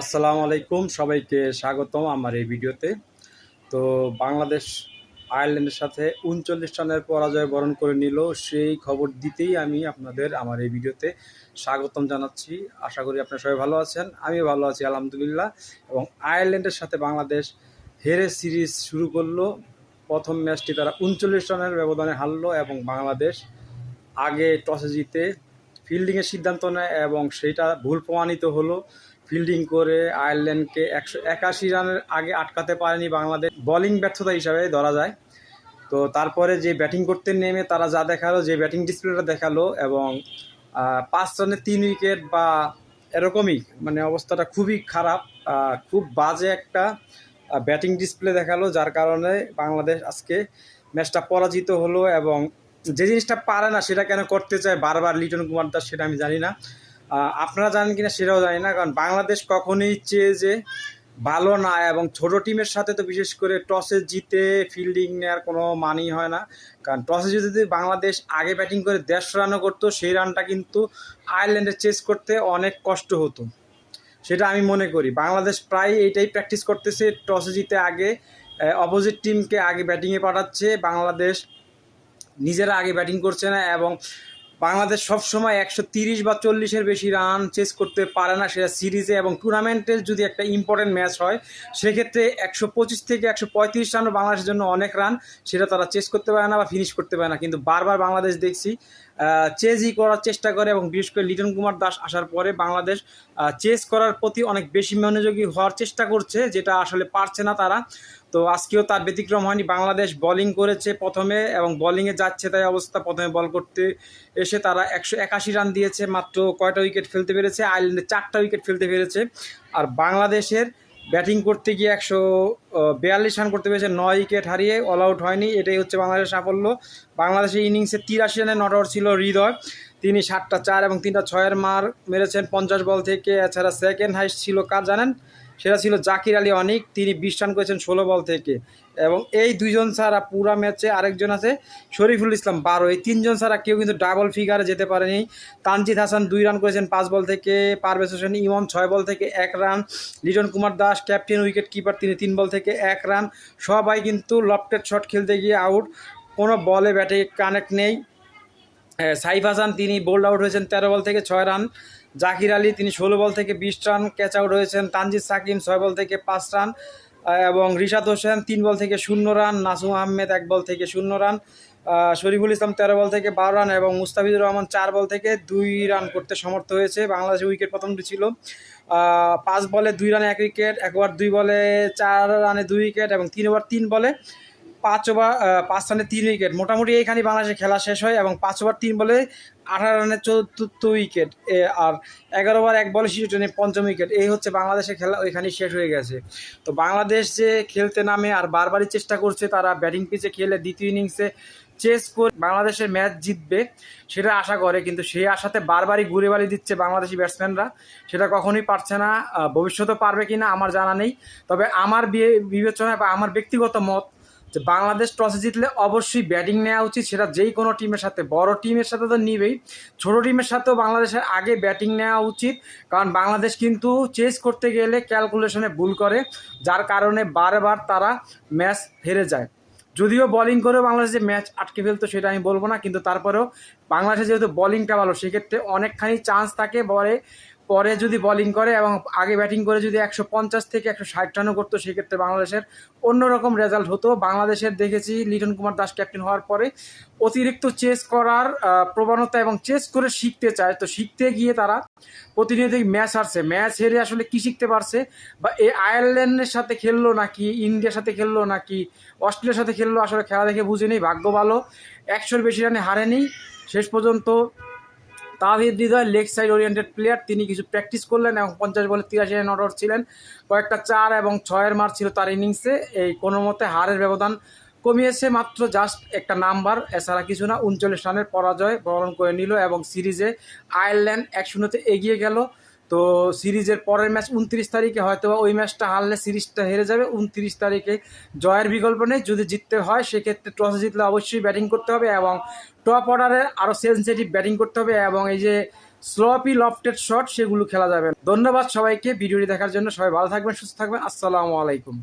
আসসালামু আলাইকুম, সবাইকে স্বাগতম আমার এই ভিডিওতে। তো বাংলাদেশ আয়ারল্যান্ডের সাথে উনচল্লিশ রানের পরাজয় বরণ করে নিল, সেই খবর দিতেই আমি আপনাদের আমার এই ভিডিওতে স্বাগতম জানাচ্ছি। আশা করি আপনারা সবাই ভালো আছেন আমি ভালো আছি, আলহামদুলিল্লাহ। এবং আয়ারল্যান্ডের সাথে বাংলাদেশ হেরে সিরিজ শুরু করল। প্রথম ম্যাচটি তারা উনচল্লিশ রানের ব্যবধানে হারলো এবং বাংলাদেশ আগে টসে জিতে ফিল্ডিংয়ের সিদ্ধান্ত নেয় এবং সেটা ভুল প্রমাণিত হলো। ফিল্ডিং করে আয়ারল্যান্ডকে একশো একাশি রানের আগে আটকাতে পারেনি বাংলাদেশ। বোলিং ব্যর্থতা হিসাবে ধরা যায়। তো তারপরে যে ব্যাটিং করতে নেমে তারা যা দেখাল, যে ব্যাটিং ডিসপ্লেটা দেখাল এবং পাঁচ রানে তিন উইকেট বা এরকমই মানে অবস্থাটা খুবই খারাপ। খুব বাজে একটা ব্যাটিং ডিসপ্লে দেখাল, যার কারণে বাংলাদেশ আজকে ম্যাচটা পরাজিত হলো এবং যে জিনিসটা পারে না সেটা কেন করতে চায় বারবার লিটন কুমার দাস সেটা আমি জানি না। আপনারা জানেন কিনা সেটাও জানি না, কারণ বাংলাদেশ কখনোই চেয়ে যে ভালো না এবং ছোট টিমের সাথে তো বিশেষ করে টসে জিতে ফিল্ডিং নেওয়ার কোনো মানই হয় না। কারণ টসে যদি বাংলাদেশ আগে ব্যাটিং করে দেড়শো রানও করতো, সেই রানটা কিন্তু আয়ারল্যান্ডে চেস করতে অনেক কষ্ট হতো। সেটা আমি মনে করি। বাংলাদেশ প্রায় এইটাই প্র্যাকটিস করতেছে, টসে জিতে আগে অপোজিট টিমকে আগে ব্যাটিংয়ে পাঠাচ্ছে। বাংলাদেশ নিজেরা আগে ব্যাটিং করছে না এবং বাংলাদেশ সবসময় একশো তিরিশ বা চল্লিশের বেশি রান চেস করতে পারে না সেটা সিরিজে এবং টুর্নামেন্টের যদি একটা ইম্পর্টেন্ট ম্যাচ হয়, সেক্ষেত্রে একশো পঁচিশ থেকে একশো পঁয়ত্রিশ রানও বাংলাদেশের জন্য অনেক রান, সেটা তারা চেস করতে পারে না বা ফিনিশ করতে পারে না। কিন্তু বারবার বাংলাদেশ দেখছি চেজই করার চেষ্টা করে এবং বিশেষ করে লিটন কুমার দাস আসার পরে বাংলাদেশ চেস করার প্রতি অনেক বেশি মনোযোগী হওয়ার চেষ্টা করছে, যেটা আসলে পারছে না তারা। তো আজকেও তার ব্যতিক্রম হয়নি। বাংলাদেশ বোলিং করেছে প্রথমে এবং বোলিংয়ে যাচ্ছে তাই অবস্থা। প্রথমে বল করতে এসে তারা একশো একাশি রান দিয়েছে, মাত্র কয়টা উইকেট ফেলতে পেরেছে? আয়ারল্যান্ডে চারটা উইকেট ফেলতে পেরেছে। আর বাংলাদেশের ব্যাটিং করতে গিয়ে একশো বিয়াল্লিশ রান করতে পেরেছে, নয় উইকেট হারিয়ে অল আউট হয়নি। এটাই হচ্ছে বাংলাদেশের সাফল্য। বাংলাদেশের ইনিংসে তিরাশি রানে নট আউট ছিল হৃদয়। তিনি সাতটা চার এবং তিনটা ছয়ের মার মেরেছেন পঞ্চাশ বল থেকে, এছাড়া সেকেন্ড হাইস্ট ছিল কার জানেন? সেটা ছিল জাকির আলী অনিক, তিনি বিশ রান করেছেন ষোলো বল থেকে। এবং এই দুইজন ছাড়া পুরা ম্যাচে আরেকজন আছে শরীফুল ইসলাম বারো। এই তিনজন ছাড়া কেউ কিন্তু ডাবল ফিগারে যেতে পারেনি। তানজিদ হাসান দুই রান করেছেন পাঁচ বল থেকে, পারভেজ হোসেন ইমাম ছয় বল থেকে এক run, Liton Kumar Das captain wicket keeper তিনি তিন বল থেকে এক রান। সবাই কিন্তু লফটেড শট খেলতে গিয়ে আউট কোনো বলে ব্যাটে কানেক্ট নেই। সাইফ হাসান, তিনি বোল্ড আউট হয়েছেন তেরো বল থেকে ছয় রান। জাকির আলী, তিনি ষোলো বল থেকে বিশ রান, ক্যাচ আউট হয়েছেন তানজিদ সাকিম, ছয় বল থেকে পাঁচ রান এবং রিশাদ হোসেন, তিন বল থেকে শূন্য রান, নাসুম আহমেদ এক বল থেকে শূন্য রান শরীফুল ইসলাম তেরো বল থেকে বারো রান, এবং মুস্তাফিজুর রহমান চার বল থেকে দুই রান করতে সমর্থ হয়েছে। বাংলাদেশের উইকেট প্রথমটি ছিল পাঁচ বলে দুই রানে এক উইকেট, এক ওভার দুই বলে চার রানে দুই উইকেট, এবং তিন ওভার তিন বলে পাঁচ ওভার পাঁচ রানে তিন উইকেট। মোটামুটি এইখানে বাংলাদেশের খেলা শেষ হয় এবং পাঁচ ওভার তিন বলে আঠারো রানের চতুর্থ উইকেট। আর এগারো ওভার এক বলে শিশু টেনে পঞ্চম উইকেট। এই হচ্ছে বাংলাদেশের খেলা, ওইখানেই শেষ হয়ে গেছে। তো বাংলাদেশ যে খেলতে নামে আর বারবারই চেষ্টা করছে তারা ব্যাটিং পিচে খেলে দ্বিতীয় ইনিংসে চেস করে বাংলাদেশের ম্যাচ জিতবে সেটা আশা করে, কিন্তু সেই আশাতে বারবারই ঘুরে বাড়ি দিচ্ছে বাংলাদেশি ব্যাটসম্যানরা। সেটা কখনোই পারছে না ভবিষ্যতে পারবে কি না আমার জানা নেই। তবে আমার বিবেচনায় বা আমার ব্যক্তিগত মত যে বাংলাদেশ টসে জিতলে অবশ্যই ব্যাটিং নেওয়া উচিত, সেটা যেই কোনো টিমের সাথে। বড় টিমের সাথে তো নিবেই, ছোট টিমের সাথেও বাংলাদেশের আগে ব্যাটিং নেওয়া উচিত, কারণ বাংলাদেশ কিন্তু চেস করতে গেলে ক্যালকুলেশনে ভুল করে, যার কারণে বারবার তারা ম্যাচ হেরে যায়। যদিও বোলিং করেও বাংলাদেশ যে ম্যাচ আটকে ফেলতো সেটা আমি বলব না, কিন্তু তারপরেও বাংলাদেশে যেহেতু বোলিংটা ভালো, সেক্ষেত্রে অনেকখানি চান্স থাকে পরে পরে যদি বোলিং করে এবং আগে ব্যাটিং করে যদি একশো পঞ্চাশ থেকে একশো ষাট রানও করতো, সেক্ষেত্রে বাংলাদেশের অন্যরকম রেজাল্ট হতো। বাংলাদেশের দেখেছি লিটন কুমার দাস ক্যাপ্টেন হওয়ার পরে অতিরিক্ত চেস করার প্রবণতা এবং চেস করে শিখতে চায়। তো শিখতে গিয়ে তারা প্রতিনিয়ত ম্যাচ হারছে। ম্যাচ হেরে আসলে কি শিখতে পারছে? বা এই আয়ারল্যান্ডের সাথে খেললো নাকি, ইন্ডিয়ার সাথে খেললো নাকি, অস্ট্রেলিয়ার সাথে খেললো, আসলে খেলা দেখে বুঝেনি ভাগ্য ভালো, একশোর বেশি রানে হারেনি। শেষ পর্যন্ত Towhid Hridoy, leg side oriented player তিনি কিছু প্র্যাকটিস করলেন এবং পঞ্চাশ বলে তিরাশি রান আউট ছিলেন। কয়েকটা চার এবং ছয়ের মার ছিল তার ইনিংসে এই কোনো মতে হারের ব্যবধান কমিয়েছে মাত্র জাস্ট একটা নাম্বার এছাড়া কিছু না। উনচল্লিশ রানের পরাজয় বরণ করে নিল এবং সিরিজে আয়ারল্যান্ড এক শূন্যতে এগিয়ে গেল। তো সিরিজের পরের ম্যাচ উনত্রিশ তারিখে হয়তো ওই ম্যাচটা হারলে সিরিজটা হেরে যাবে। উনত্রিশ তারিখে জয়ের বিকল্প নেই। যদি জিততে হয়, সেক্ষেত্রে টস জিতলে অবশ্যই ব্যাটিং করতে হবে এবং টপ অর্ডারে আরও সেন্সিটিভ ব্যাটিং করতে হবে এবং এই যে স্লপি লফটেড শট সেগুলো খেলা যাবে। ধন্যবাদ সবাইকে। ভিডিওটি দেখার জন্য সবাই ভালো থাকবেন, সুস্থ থাকবেন। আসসালামু আলাইকুম।